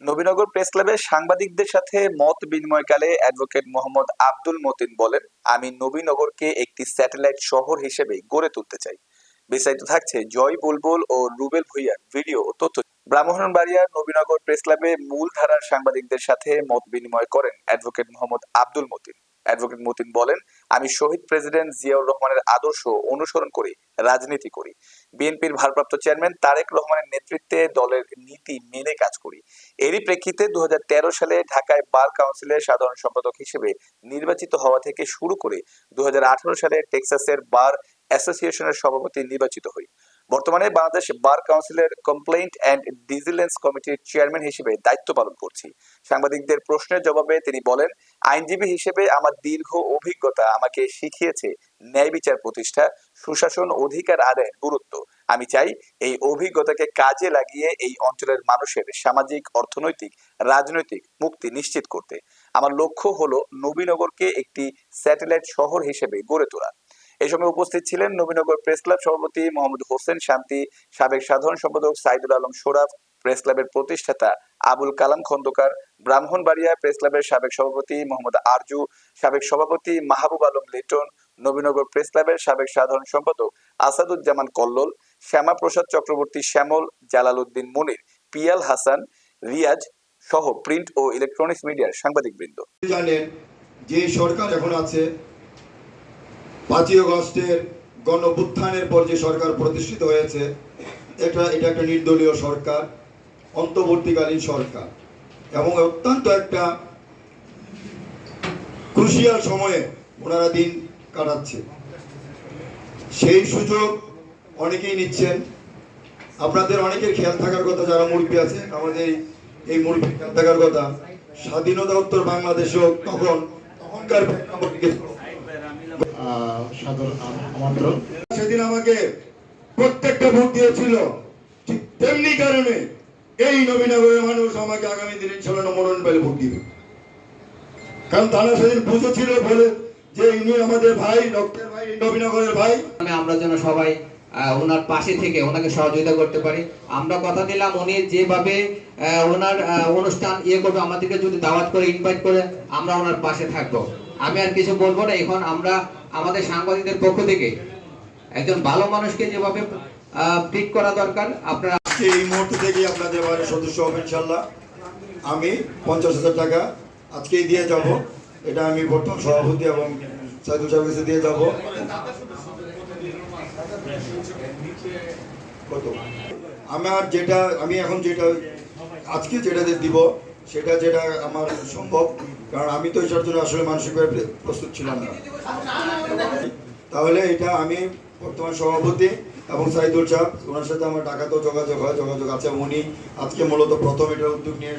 Nabinagar press ক্লাবে সাংবাদিকদের সাথে মত বিনিময়কালে অ্যাডভোকেট মোহাম্মদ আব্দুল মতিন বলেন, আমি নবীনগরকে একটি স্যাটেলাইট শহর হিসেবে গড়ে তুলতে চাই। বিস্তারিত থাকছে জয় বুলবুল ও রুবেল ভুইয়ার ভিডিও ও তথ্য। ব্রাহ্মণবাড়িয়ার নবীনগর প্রেস ক্লাবে মূল ধারার সাংবাদিকদের সাথে মত বিনিময় করেন অ্যাডভোকেট মোহাম্মদ আব্দুল মতিন। অ্যাডভোকেট মতিন বলেন, আমি শহীদ প্রেসিডেন্ট জিয়াউর রহমানের আদর্শ অনুসরণ করে, রাজনীতি করি। বিএনপির ভারপ্রাপ্ত চেয়ারম্যান তারেক রহমানের নেতৃত্বে দলের নীতি মেনে কাজ করি। এরই প্রেক্ষিতে দু হাজার তেরো সালে ঢাকায় বার কাউন্সিলের সাধারণ সম্পাদক হিসেবে নির্বাচিত হওয়া থেকে শুরু করে দু হাজার আঠারো সালে টেক্সাসের বার অ্যাসোসিয়েশনের সভাপতি নির্বাচিত হই। বর্তমানে বাংলাদেশ বার কাউন্সিলের কমপ্লেইন্ট অ্যান্ড ডিজিলেন্স কমিটির চেয়ারম্যান হিসেবে দায়িত্ব পালন করছি। সাংবাদিকদের প্রশ্নের জবাবে তিনি বলেন, আইনজীবী হিসেবে আমার দীর্ঘ অভিজ্ঞতা আমাকে শিখিয়েছে ন্যায় বিচার প্রতিষ্ঠা, সুশাসন অধিকার আদায়ের গুরুত্ব। আমি চাই এই অভিজ্ঞতাকে কাজে লাগিয়ে এই অঞ্চলের মানুষের সামাজিক, অর্থনৈতিক, রাজনৈতিক মুক্তি নিশ্চিত করতে। আমার লক্ষ্য হলো নবীনগরকে একটি স্যাটেলাইট শহর হিসেবে গড়ে তোলা। এই সময় উপস্থিত ছিলেন নবীনগর প্রেস ক্লাব সভাপতি মোহাম্মদ হোসেন শান্তি, সাবেক সাধারণ সম্পাদক সাইদুল আলম সোরাফ প্রেস ক্লাবের প্রতিষ্ঠাতা আবুল কালাম খন্দকার, ব্রাহ্মণবাড়িয়া প্রেস ক্লাবের সাবেক সভাপতি মোহাম্মদ আরজু, সাবেক সভাপতি মাহবুব আলম লিটন, নবীনগর প্রেস ক্লাবের সাবেক সাধারণ সম্পাদক আসাদুজ্জামান কল্লোল শ্যামা প্রসাদ চক্রবর্তী শ্যামল জালাল উদ্দিন মনির, পিয়াল হাসান, রিয়াজ সহ প্রিন্ট ও ইলেকট্রনিক্স মিডিয়ার সাংবাদিকবৃন্দ। জানেন যে সরকার এখন আছে পাঁচই অগস্টের গণ অভ্যুত্থানের পর যে সরকার প্রতিষ্ঠিত হয়েছে এটা এটা একটা নির্দলীয় সরকার অন্তর্বর্তীকালীন সরকার। এবং অত্যন্ত একটা ক্রুশিয়াল সময়ে ওনারা দিন কাটাচ্ছে। সেই সুযোগ অনেকেই নিচ্ছেন। আপনাদের অনেকের খেয়াল থাকার কথা যারা মুরব্বী আছে আমাদের এই মুরব্বীর খেয়াল থাকার কথা স্বাধীনতা উত্তর বাংলাদেশেও তখন তখনকার প্রেক্ষাপটে কিছু আহ, সেদিন আমাকে প্রত্যেকটা ভোট দিয়েছিল। ঠিক তেমনি কারণে এই নবীনগরের মানুষ আমাকে আগামী দিনে ইনশাল্লাহ মনোনয়ন পেলে ভোট দিবে। কারণ তারা সেদিন বুঝেছিল বলে যে ইনি আমাদের ভাই, ডক্টর ভাই, নবীনগরের ভাই। আমি আমরা যেন সবাই ওনার পাশে থেকে ওনাকে সহযোগিতা করতে পারি। আমরা কথা দিলাম, উনি যেভাবে ওনার অনুষ্ঠান ইয়ে করবে, আমাদেরকে যদি দাওয়াত করে ইনভাইট করে, আমরা ওনার পাশে থাকব। আমি আর কিছু বলব না, এখন আমরা আমাদের সাংবাদিকদের পক্ষ থেকে একজন ভালো মানুষকে যেভাবে ট্রিট করা দরকার, আপনারা এই মুহূর্ত থেকেই আপনাদের বাড়ির সদস্য হবে ইনশাল্লাহ আমি পঞ্চাশ হাজার টাকা আজকেই দিয়ে যাব। এটা আমি বর্তমান সভাপতি এবং সাইদুল সাহেব দিয়ে যাব। কত আমার যেটা, আমি এখন যেটা, আজকে যেটা দিব, সেটা যেটা আমার সম্ভব, কারণ আমি তো এটার জন্য আসলে মানসিকভাবে প্রস্তুত ছিলাম না। তাহলে এটা আমি বর্তমান সভাপতি এবং সাইদুল সাহেব, ওনার সাথে আমার ঢাকাতেও যোগাযোগ হয়, যোগাযোগ আছে উনি আজকে মূলত প্রথম এটা উদ্যোগ নিয়ে